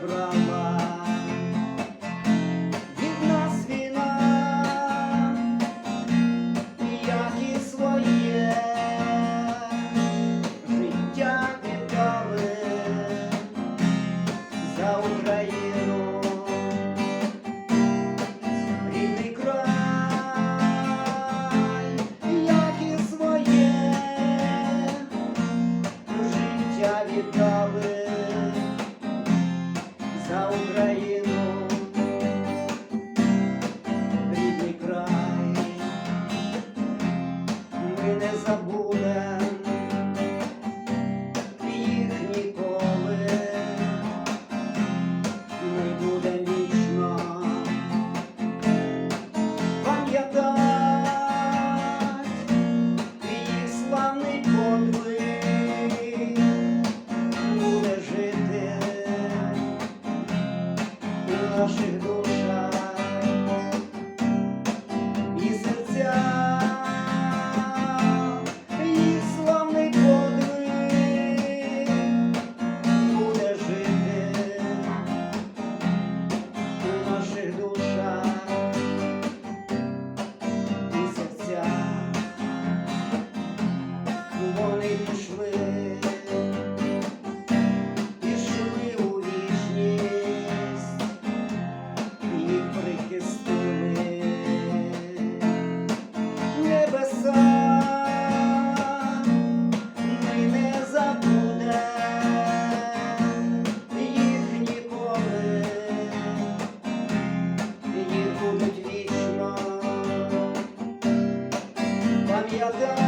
забрала від нас війна, як і своє. Життя віддали за Україну, рідний край, як і своє. Життя віддали. не забуде їх ніколи, не буде вічно пам'ятать їх славний подвиг буде наших. Їх будуть вічно пам'ятати.